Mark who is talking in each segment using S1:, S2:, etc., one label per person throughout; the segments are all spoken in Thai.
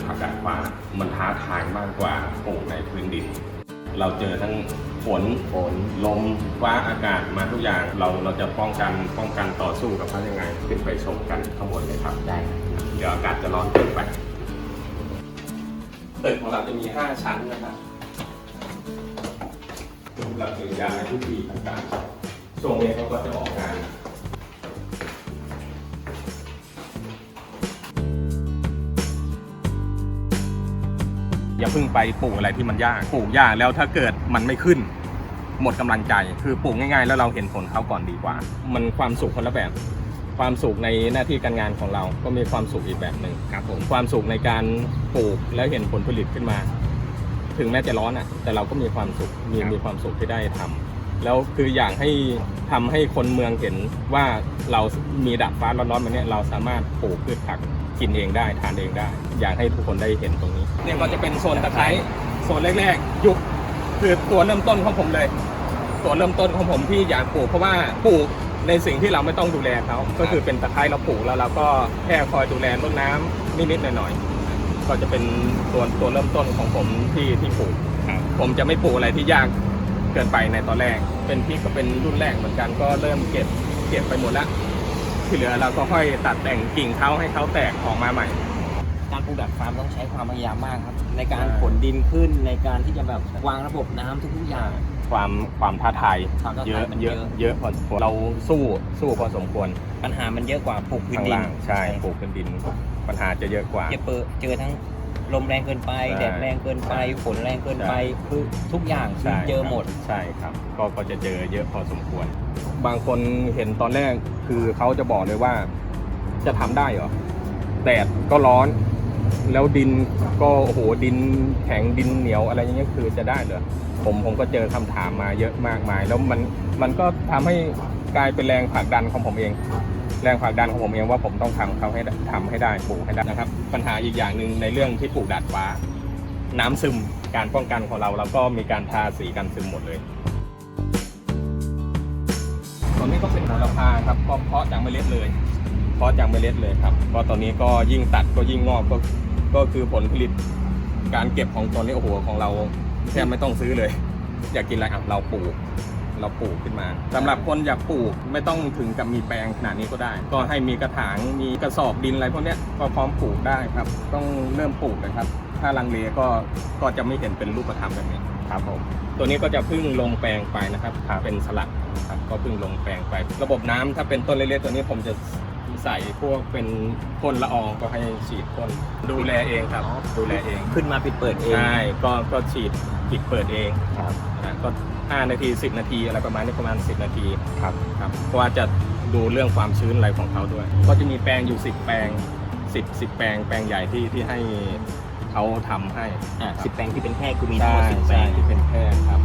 S1: กผักกาดฟ้ามันท้าทายมากกว่าปลูกในพื้นดิน เราเจอทั้งฝน
S2: ฝน
S1: ลมฟ้าอากาศมาทุกอย่างเราเราจะป้องกันป้องกันต่อสู้กับเขายังไงขึ้นไปชมกันข้างบนเลยครับ
S2: ได้
S1: เดี๋ยวอากาศจะร้อนเกินไปตึกของเราจะมี 5 ชั้นนะครับสำหรับยาทุกปีต่างๆช่วงนี้เขาก็จะออกงาน อย่าเพิ่งไปปลูกอะไรที่มันยากปลูกยากแล้วถ้าเกิดมันไม่ขึ้น หมดกำลังใจคือปลูกง่ายๆ แล้วเราเห็นผลเขาก่อนดีกว่า มันความสุขคนละแบบ ความสุขในหน้าที่การงานของเราก็มีความสุขอีกแบบหนึ่งครับผมความสุขในการปลูกแล้วเห็นผลผลิตขึ้นมา ถึงแม้จะร้อนอะ แต่เราก็มีความสุขมีมีความสุขที่ได้ทำแล้วคืออยากให้ทำให้คนเมืองเห็นว่าเรามีดาดฟ้าร้อนๆแบบเนี้ยเราสามารถปลูกพืชผัก กินเองได้ทานเองได้ อยากให้ทุกคนได้เห็นตรงนี้เนี่ยก็จะเป็นโซนตะไคร้โซนแรกๆ ยุคคือตัวเริ่มต้นของผมเลย ตัวเริ่มต้นของผมที่อยากปลูกเพราะว่าปลูกในสิ่งที่เราไม่ต้องดูแลเขาก็คือเป็นตะไคร้เราปลูกแล้วเราก็แค่คอยดูแลรดน้ำนิดๆหน่อยๆก็จะเป็นตัวตัวเริ่มต้นของผมที่ที่ปลูกผมจะไม่ปลูกอะไรที่ยากเกินไปในตอนแรก เป็นพริกก็เป็นรุ่นแรกเหมือนกันก็เริ่มเก็บเก็บไปหมดแล้ว ที่เหลือเราก็ค่อยตัดแต่งกิ่งเขาให้เขาแตกออกมาใหม่
S2: การปลูกดักฟาร์มต้องใช้ความพยายามมากครับ ในการ
S1: ใช่
S2: ขนดินขึ้นในการที่จะแบบวางระบบน้ำทุกๆอย่าง
S1: ความความท้าทาย
S2: ความท้าทาย
S1: เยอะ
S2: มัน
S1: เย
S2: เย
S1: อะ
S2: อะ
S1: เยอะพอสมควรเราสู้สู้พอสมควร
S2: ปัญหามันเยอะกว่าปลูกพื้น
S1: ข้าง
S2: ดิน
S1: ล่างใช่ปลูกพื้นดิน ปัญหาจะเยอะกว่า
S2: เจอเปอเจอทั้งลมแรงเกินไป
S1: ใช่
S2: แดดแรงเกินไปฝนแรงเกินไป
S1: ใช่
S2: คือทุกอย่างคือ
S1: ใช่
S2: เจอหมด
S1: ใช่ครับ ก็ก็จะเจอเยอะพอสมควร บางคนเห็นตอนแรกคือเขาจะบอกเลยว่าจะทำได้เหรอแดดก็ร้อน แล้วดินก็โอ้โหดินแข็งดินเหนียวอะไรอย่างเงี้ยคือจะได้เหรอผมผมก็เจอคำถามมาเยอะมากมาย แล้วมันมันก็ทำให้กลายเป็นแรงผลักดันของผมเอง แรงผลักดันของผมเองว่าผมต้องทำเขาให้ทำให้ได้ปลูกให้ได้นะครับ ปัญหาอีกอย่างหนึ่งในเรื่องที่ปลูกดาดฟ้า น้ำซึมการป้องกันของเราเราก็มีการทาสีกันซึมหมดเลย ตัวนี้ก็เป็นโหระพาครับก็เพาะจากเมล็ดเลยเพาะจากเมล็ดเลยครับก็ตอนนี้ก็ยิ่งตัดก็ยิ่งงอกก็ก็คือผลผลิตการเก็บของตอนนี้โอ้โหของเราแทบไม่ต้องซื้อเลย อยากกินอะไรอะเราปลูกเราปลูกขึ้นมาสำหรับคนอยากปลูกไม่ต้องถึงกับมีแปลงขนาดนี้ก็ได้ ก็ให้มีกระถางมีกระสอบดินอะไรพวกนี้ก็พร้อมปลูกได้ครับ ต้องเริ่มปลูกนะครับ ถ้าลังเลก็ก็จะไม่เห็นเป็นรูปธรรมแบบนี้ ครับผมตัวนี้ก็จะเพิ่งลงแปลงไปนะครับเป็นสลัดครับก็เพิ่งลงแปลงไป ระบบน้ำถ้าเป็นต้นเล็กๆตัวนี้ผมจะใส่พวกเป็นพ่นละอองก็ให้ฉีดพ่นดูแลเองครับ ดูแลเอง
S2: ขึ้นมาปิดเปิดเอง
S1: ใช่ก็ก็ฉีดปิดเปิดเอง
S2: ครับ
S1: นะก็5นาที 10 นาทีอะไรประมาณนี้ประมาณ 10 นาทีครับครับเพราะว่าจะดูเรื่องความชื้นอะไรของเขาด้วย ก็จะมีแปลงอยู่ 10 แปลง 10 10 แปลงแปลงใหญ่ที่ที่ให้ เขาทำให้
S2: อะ
S1: ครับ
S2: สิบแปลงที่เป็นแค่คือมีทั้งห
S1: ใช่
S2: มดสิบแปล
S1: ใช่
S2: ง
S1: ที่เป็นแพร่ครับ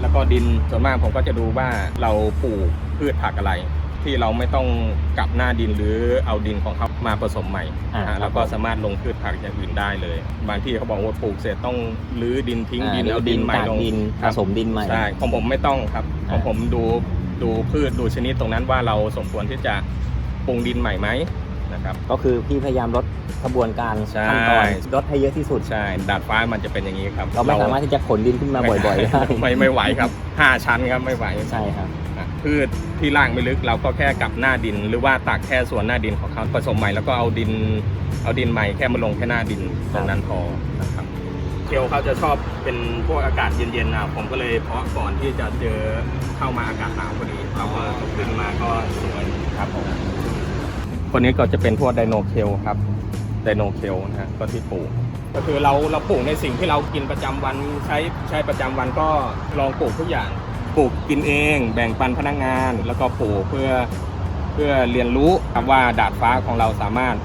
S1: แล้วก็ดินส่วนมากผมก็จะดูว่าเราปลูกพืชผักอะไร ที่เราไม่ต้องกลับหน้าดินหรือเอาดินของเขามาผสมใหม่
S2: อ่า
S1: นะฮะแล้วก็สามารถลงพืชผักอย่างอื่นได้เลย บางที่เขาบอกว่าปลูกเสร็จต้องรื้อดินทิ้ง
S2: อ่า
S1: ดิน
S2: หรือ
S1: เอาดินใหม่
S2: กาก
S1: ลง
S2: ดิน
S1: ค
S2: ผ
S1: รับ
S2: สมดินใหม่
S1: ใช่ของผมไม่ต้องครับข
S2: อ่า
S1: องผมดูดูพืชดูชนิดตรงนั้นว่าเราสมควรที่จะปรุงดินใหม่ไหม นะครับ
S2: ก็คือพี่พยายามลดกระบวนการ
S1: ใช่
S2: ขั้นตอนลดให้เยอะที่สุด
S1: ใช่ ดาดฟ้ามันจะเป็นอย่างนี้ครับ
S2: เราไม่สามารถที่จะขนดินขึ้นมาบ่อยๆได้
S1: ไม่ไม่ไหวครับห้าชั้นครับไม่ไหว
S2: ใช่ครับ
S1: อะพืชที่ล่างไม่ลึกเราก็แค่กลับหน้าดิน หรือว่าตักแค่ส่วนหน้าดินของเขาผสมใหม่แล้วก็เอาดินเอาดินใหม่แค่มาลงแค่หน้าดินตรงนั้นพอนะครับเคียวเขาจะชอบเป็นพวกอากาศเย็นๆนะผมก็เลยเพาะก่อนที่จะเจอเข้ามาอากาศหนาวพอดีเราก็ขึ้นมาก็สวยครับผม คนนี้ก็จะเป็นพวกไดโนเคลครับไดโนเคลนะฮะก็ที่ปลูกก็คือเราเราปลูกในสิ่งที่เรากินประจำวันใช้ใช้ประจำวันก็ลองปลูกทุกอย่างปลูกกินเอง แบ่งปันพนักงาน แล้วก็ปลูกเพื่อเพื่อเรียนรู้ครับว่าดาดฟ้าของเราสามารถ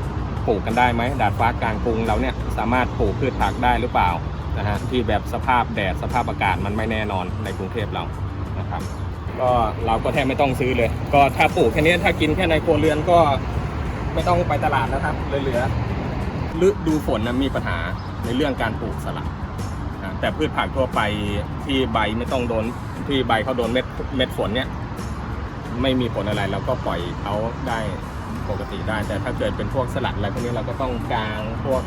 S1: ปลูกกันได้ไหมดาดฟ้ากลางกรุงเราเนี่ยสามารถปลูกพืชผักได้หรือเปล่านะฮะที่แบบสภาพแดดสภาพอากาศมันไม่แน่นอนในกรุงเทพเรานะครับ ก็เราก็แทบไม่ต้องซื้อเลย ก็ถ้าปลูกแค่นี้ถ้ากินแค่ในครัวเรือนก็ ไม่ต้องไปตลาดนะครับเหลือๆฤดูฝนนะมีปัญหาในเรื่องการปลูกสลัดนะแต่พืชผักทั่วไปที่ใบไม่ต้องโดนที่ใบเขาโดนเม็ดเม็ดฝนเนี่ยไม่มีผลอะไรเราก็ปล่อยเขาได้ปกติได้ แต่ถ้าเกิดเป็นพวกสลัดอะไรพวกนี้เราก็ต้องกางพวก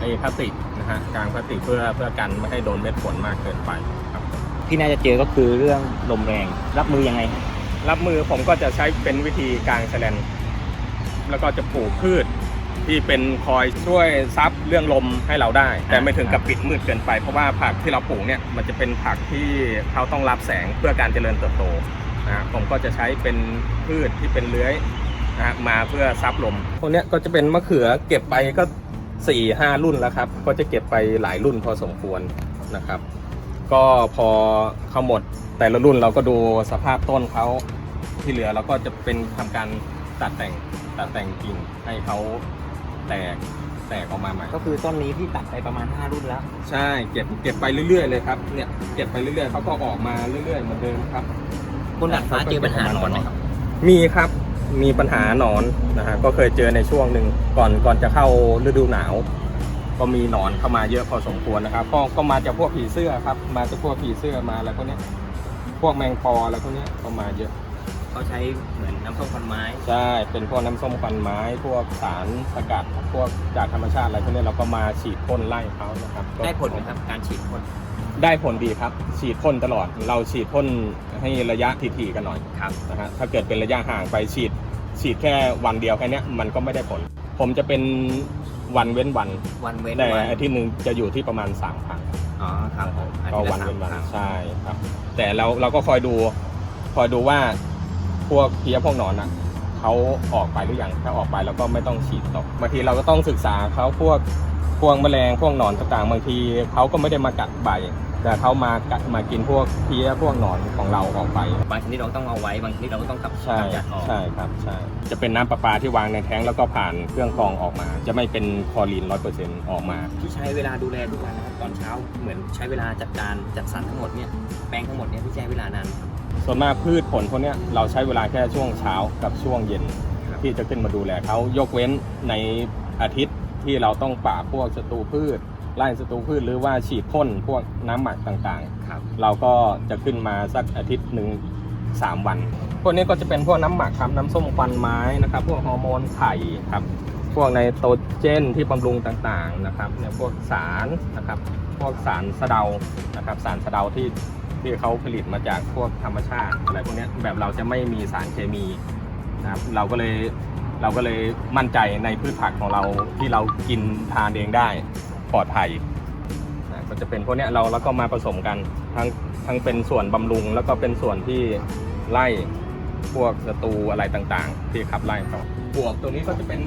S1: ไอ้พลาสติกนะฮะกลางพลาสติกเพื่อเพื่อกันไม่ให้โดนเม็ดฝนมากเกินไปครับ
S2: ที่น่าจะเจอก็คือเรื่องลมแรง รับมือยังไง
S1: รับมือผมก็จะใช้เป็นวิธีกลางแฉลน แล้วก็จะปลูกพืชที่เป็นคอยช่วยซับเรื่องลมให้เราได้ แต่ไม่ถึงกับปิดมืดเกินไป เพราะว่าผักที่เราปลูกเนี่ยมันจะเป็นผักที่เขาต้องรับแสงเพื่อการเจริญเติบโตนะผมก็จะใช้เป็นพืชที่เป็นเลื้อยนะมาเพื่อซับลมพวกนี้ก็จะเป็นมะเขือเก็บไปก็4ี่ห้ารุ่นแล้วครับ ก็จะเก็บไปหลายรุ่นพอสมควรนะครับ ก็พอเขาหมดแต่ละรุ่นเราก็ดูสภาพต้นเขาที่เหลือเราก็จะเป็นทำการตัดแต่ง ตัดแต่งกิ่งให้เขาแตกแตกออกมาใหม่
S2: ก็คือต้นนี้ที่ตัดไปประมาณ 5 รุ่นแล้ว
S1: ใช่เก็บเก็บไปเรื่อยๆเลยครับเนี่ยเก็บไปเรื่อยๆเขาก็ออกมาเรื่อยๆเหมือนเดิมครับ
S2: บนดาดฟ้าเจอปัญหาหนอนไหมครับ
S1: มีครับมีปัญหาหนอนนะฮะก็เคยเจอในช่วงหนึ่งก่อนก่อนจะเข้าฤดูหนาว ก็มีหนอนเข้ามาเยอะพอสมควรนะครับก็ก็มาจากพวกผีเสื้อครับ มาจากพวกผีเสื้อมาอะไรพวกเนี้ยพวกแมงปออะไรพวกเนี้ยก็มาเยอะ
S2: เขาใช้เหมือนน้ำส้มควันไม้
S1: ใช่ เป็นพวกน้ำส้มควันไม้ พวกสารสกัด พวกจากธรรมชาติอะไรพวกนี้เราก็มาฉีดพ่นไล่เขานะครับก็
S2: ได้ผลไหมครับการฉีดพ่น
S1: ได้ผลดีครับ ฉีดพ่นตลอด เราฉีดพ่นให้ระยะถี่ๆกันหน่อย
S2: ครับ
S1: นะฮะ ถ้าเกิดเป็นระยะห่างไปฉีด ฉีดแค่วันเดียวแค่เนี้ยมันก็ไม่ได้ผล ผมจะเป็นวันเว้นวัน
S2: วันเว้น
S1: แต่
S2: วัน
S1: อาทิตย์หนึ่งจะอยู่ที่ประมาณ3ครั้ง
S2: อ๋อครับผมอา
S1: ก็
S2: ทิตย์
S1: วัน
S2: ละสาม
S1: เว้นวัน
S2: ครั้ง
S1: ใช่ครับ แต่เราเราก็คอยดู คอยดูว่า พวกเพี้ยพวกหนอนอะเขาออกไปหรือยังถ้าออกไปเราก็ไม่ต้องฉีดต่อบางทีเราก็ต้องศึกษาเขาพวกพวกแมลงพวกหนอนต่างๆบางทีเขาก็ไม่ได้มากัดใบแต่เขามากัดมากินพวกเพี้ยพวกหนอนของเราออกไป
S2: บางชนิดเราต้องเอาไว้บางชนิดเราก็ต้องกำ
S1: ใช่
S2: กำจัดออก
S1: ใช่ครับใช่จะเป็นน้ำประปาที่วางในแท้งแล้วก็ผ่านเครื่องกรองออกมา จะไม่เป็นคลอรีนร้อยเปอร์เซ็นต์ออกมา
S2: ที่ใช้เวลาดูแลทุกวันนะครับตอนเช้าเหมือนใช้เวลาจัดการจัดสรรทั้งหมดเนี่ยแปลงทั้งหมดเนี่ยที่ใช้เวลานานไหมครับ
S1: ส่วนมากพืชผลพวกเนี้ยเราใช้เวลาแค่ช่วงเช้ากับช่วงเย็น
S2: ครับ
S1: ที่จะขึ้นมาดูแลเขายกเว้นในอาทิตย์ที่เราต้องป่าบพวกศัตรูพืชไล่ศัตรูพืชหรือว่าฉีดพ่นพวกน้ำหมักต่าง
S2: ครับ
S1: ๆเราก็จะขึ้นมาสักอาทิตย์หนึ่งสามวัน พวกนี้ก็จะเป็นพวกน้ำหมักครับน้ำส้มควันไม้นะครับ พวกฮอร์โมนไข่ครับ พวกในโตรเจนที่บำรุงต่างๆนะครับเนี่ยพวกสารนะครับ พวกสารสะเดานะครับ สารสะเดาที่ ที่เขาผลิตมาจากพวกธรรมชาติอะไรพวกเนี้ยแบบเราจะไม่มีสารเคมีนะครับเราก็เลยเราก็เลยมั่นใจในพืชผักของเราที่เรากินทานเองได้ปลอดภัยนะก็จะเป็นพวกเนี้ยเราแล้วก็มาผสมกันทั้งทั้งเป็นส่วนบำรุง แล้วก็เป็นส่วนที่ไล่พวกศัตรูอะไรต่างๆ ที่ขับไล่เขาบวกตัวนี้ก็จะเป็น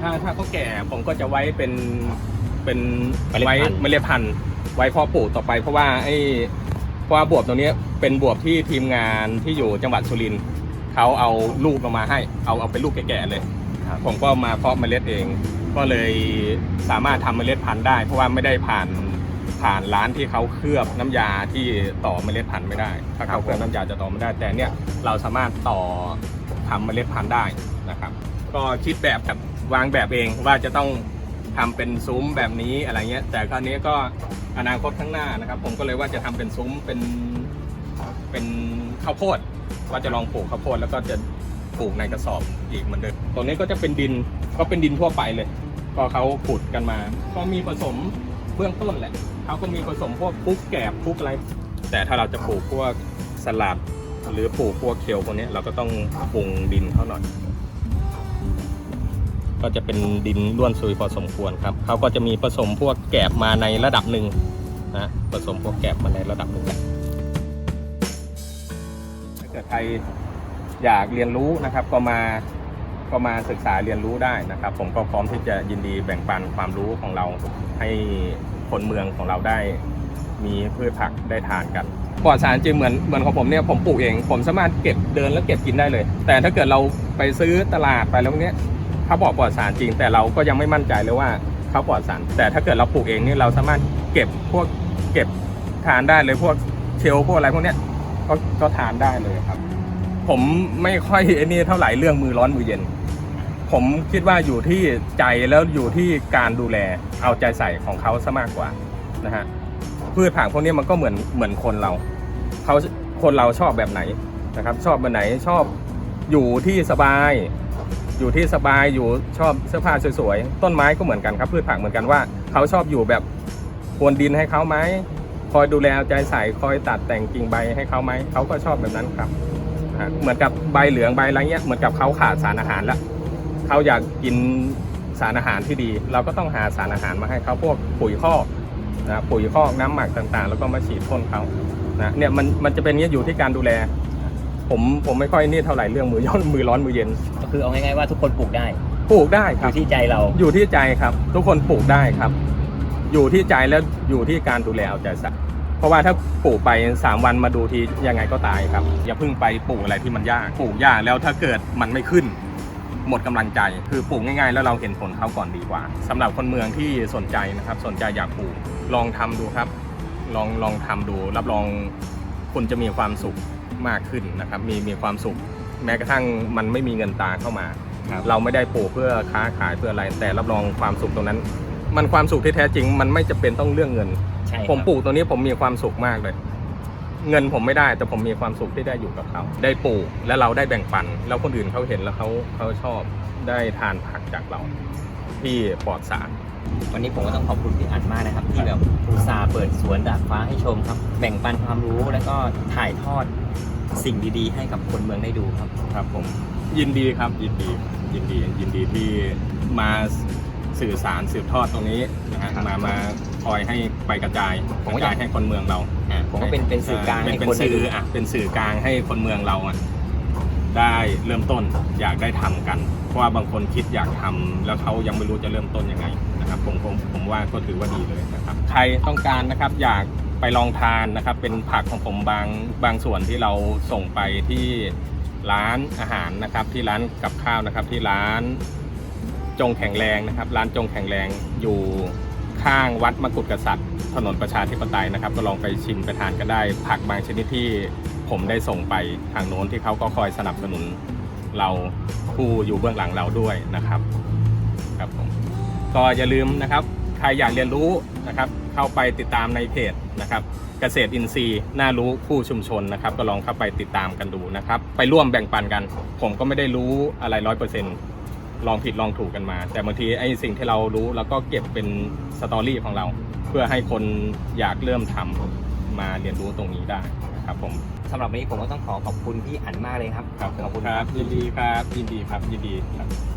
S1: ถ้าถ้าเขาแก่ผมก็จะไว้เป็นเป็น
S2: เมล็ด
S1: ไว้
S2: พันธุ์
S1: เมล็ดพันธุ์ ไว้เพาะปลูกต่อไป เพราะว่าไอ้เพราะว่าบวบตัวเนี้ยเป็นบวบที่ทีมงานที่อยู่จังหวัดสุรินทร์เขาเอาลูกออกมาให้เอาเอาเป็นลูกแก่ๆเลย
S2: ครับ
S1: ผมก็มาเพาะเมล็ดเอง ก็เลยสามารถทำเมล็ดพันธุ์ได้ เพราะว่าไม่ได้ผ่านผ่านร้านที่เขาเคลือบน้ำยาที่ต่อเมล็ดพันธุ์ไม่ได้ ถ้าเขาเคลือบน้ำยาจะต่อไม่ได้ แต่เนี่ยเราสามารถต่อทำเมล็ดพันธุ์ได้นะครับ ก็คิดแบบแบบวางแบบเองว่าจะต้อง ทำเป็นซุ้มแบบนี้อะไรเงี้ย แต่คราวนี้ก็อนาคตข้างหน้านะครับ ผมก็เลยว่าจะทำเป็นซุ้มเป็นเป็นข้าวโพดว่าจะลองปลูกข้าวโพดแล้วก็จะปลูกในกระสอบอีกเหมือนเดิมตัวนี้ก็จะเป็นดินก็เป็นดินทั่วไปเลย ก็เขาขุดกันมา ก็มีผสมเบื้องต้นแหละเขาก็มีผสมพวกคุกแกบคุกอะไร แต่ถ้าเราจะปลูกพวกสลัดหรือปลูกพวกเคลพวกนี้เราก็ต้องปรุงดินเขาหน่อย ก็จะเป็นดินร่วนซุยพอสมควรครับเขาก็จะมีผสมพวกแกบมาในระดับหนึ่งนะผสมพวกแกบมาในระดับหนึ่งแหละถ้าเกิดใครอยากเรียนรู้นะครับก็มาก็มาศึกษาเรียนรู้ได้นะครับ ผมก็พร้อมที่จะยินดีแบ่งปันความรู้ของเราให้คนเมืองของเราได้มีพืชผักได้ทานกันปลอดสารจริงเหมือนเหมือนของผมเนี่ยผมปลูกเอง ผมสามารถเก็บเดินแล้วเก็บกินได้เลย แต่ถ้าเกิดเราไปซื้อตลาดไปแล้วพวกเนี้ย เขาบอกปลอดสารจริง แต่เราก็ยังไม่มั่นใจเลยว่าเขาปลอดสาร แต่ถ้าเกิดเราปลูกเองนี่เราสามารถเก็บพวกเก็บทานได้เลยพวกเชลพวกอะไรพวกเนี้ยก็ก็ทานได้เลยครับ ผมไม่ค่อยไอ้นี่เท่าไหร่เรื่องมือร้อนมือเย็น ผมคิดว่าอยู่ที่ใจแล้วอยู่ที่การดูแลเอาใจใส่ของเขาซะมากกว่านะฮะพืชผักพวกนี้มันก็เหมือนเหมือนคนเราเขาคนเราชอบแบบไหนนะครับ ชอบแบบไหนชอบอยู่ที่สบาย อยู่ที่สบายอยู่ชอบเสื้อผ้าสวยๆต้นไม้ก็เหมือนกันครับพืชผักเหมือนกันว่าเขาชอบอยู่แบบพรวนดินให้เขาไหมคอยดูแลเอาใจใส่คอยตัดแต่งกิ่งใบให้เขาไหมเขาก็ชอบแบบนั้นครับเหมือนกับใบเหลืองใบอะไรเงี้ยเหมือนกับเขาขาดสารอาหารแล้วเขาอยากกินสารอาหารที่ดี เราก็ต้องหาสารอาหารมาให้เขาพวกปุ๋ยคอกนะปุ๋ยคอกน้ำหมักต่างๆ แล้วก็มาฉีดพ่นเขานะเนี่ยมันมันจะเป็นเนี้ยอยู่ที่การดูแล ผมผมไม่ค่อยนี่เท่าไหร่เรื่องมือย้อนมือร้อนมือเย็น
S2: ก็คือเอาง่ายๆว่าทุกคนปลูกได้
S1: ปลูกได้
S2: อ
S1: ครับ
S2: ยู่ที่ใจเรา
S1: อยู่ที่ใจครับ ทุกคนปลูกได้ครับ อยู่ที่ใจแล้วอยู่ที่การดูแลเอาใจใส่เพราะว่าถ้าปลูกไป3วันมาดูทียังไงก็ตายครับ อย่าเพิ่งไปปลูกอะไรที่มันยากปลูกยากแล้วถ้าเกิดมันไม่ขึ้น หมดกำลังใจ คือปลูกง่ายๆ แล้วเราเห็นผลเขาก่อนดีกว่าสำหรับคนเมืองที่สนใจนะครับ สนใจอยากปลูกลองทำดูครับ ลองลองทำดู รับรองคุณจะมีความสุข มากขึ้นนะครับ มีมีความสุข แม้กระทั่งมันไม่มีเงินตาเข้ามา
S2: ครับ
S1: เราไม่ได้ปลูกเพื่อค้าขายเพื่ออะไร แต่รับรองความสุขตรงนั้น มันความสุขที่แท้จริง มันไม่จะเป็นต้องเรื่องเงิน
S2: ใช่ครับ
S1: ผมปลูกตัวนี้ผมมีความสุขมากเลย เงินผมไม่ได้แต่ผมมีความสุขที่ได้อยู่กับเขาได้ปลูกแล้วเราได้แบ่งปัน แล้วคนอื่นเขาเห็นแล้วเขาเขาชอบได้ทานผักจากเรา ที่ปลอดสาร
S2: วันนี้ผมก็ต้องขอบคุณพี่อันมากนะครับ ที่แบบอุตส่าห์เปิดสวนดาดฟ้าให้ชมครับ แบ่งปันความรู้แล้วก็ถ่ายทอด สิ่งดีๆ ให้กับคนเมืองได้ดูครับ
S1: ครับผมยินดีครับยินดียินดียินดีที่มาสื่อสารสืบทอดตรงนี้นะฮะ
S2: ครับ
S1: มามาคอยให้ไปกระจาย
S2: ผม
S1: ก
S2: ก็
S1: ระ
S2: อยา
S1: จากยให้คนเมืองเรา
S2: อ่าผมก็เป็นเป็นสื่อกลาง
S1: เป็น
S2: ให้
S1: เป็น
S2: คนได้
S1: สื่
S2: ดู
S1: ออะเป็นสื่อกลางให้คนเมืองเราอะได้เริ่มต้นอยากได้ทำกัน เพราะว่าบางคนคิดอยากทำแล้วเขายังไม่รู้จะเริ่มต้นยังไงนะครับผมผมผมว่าก็ถือว่าดีเลยนะครับ ใครต้องการนะครับอยาก ไปลองทานนะครับ เป็นผักของผมบางบางส่วนที่เราส่งไปที่ร้านอาหารนะครับ ที่ร้านกับข้าวนะครับ ที่ร้านจงแข็งแรงนะครับ ร้านจงแข็งแรงอยู่ข้างวัดมกุฎกษัตริย์ถนนประชาธิปไตยนะครับ ก็ลองไปชิมไปทานกันได้ ผักบางชนิดที่ผมได้ส่งไปทางโน้นที่เขาก็คอยสนับสนุนเราผู้อยู่เบื้องหลังเราด้วยนะครับครับผมก็อย่าลืมนะครับ ใครอยากเรียนรู้นะครับ เข้าไปติดตามในเพจนะครับเกษตรอินทรีย์น่ารู้คู่ชุมชนนะครับ ก็ลองเข้าไปติดตามกันดูนะครับ ไปร่วมแบ่งปันกัน ผมก็ไม่ได้รู้อะไรร้อยเปอร์เซ็นต์ลองผิดลองถูกกันมา แต่บางทีไอ้สิ่งที่เรารู้เราก็เก็บเป็นสตอรี่ของเรา เพื่อให้คนอยากเริ่มทำมาเรียนรู้ตรงนี้ได้นะครับผม
S2: สำหรับวันนี้ผมก็ต้องขอขอบคุณพี่อันมากเลยครับ
S1: ครับ
S2: ขอบคุณ
S1: ครับยินดีครับยินดีครับยินดีครับ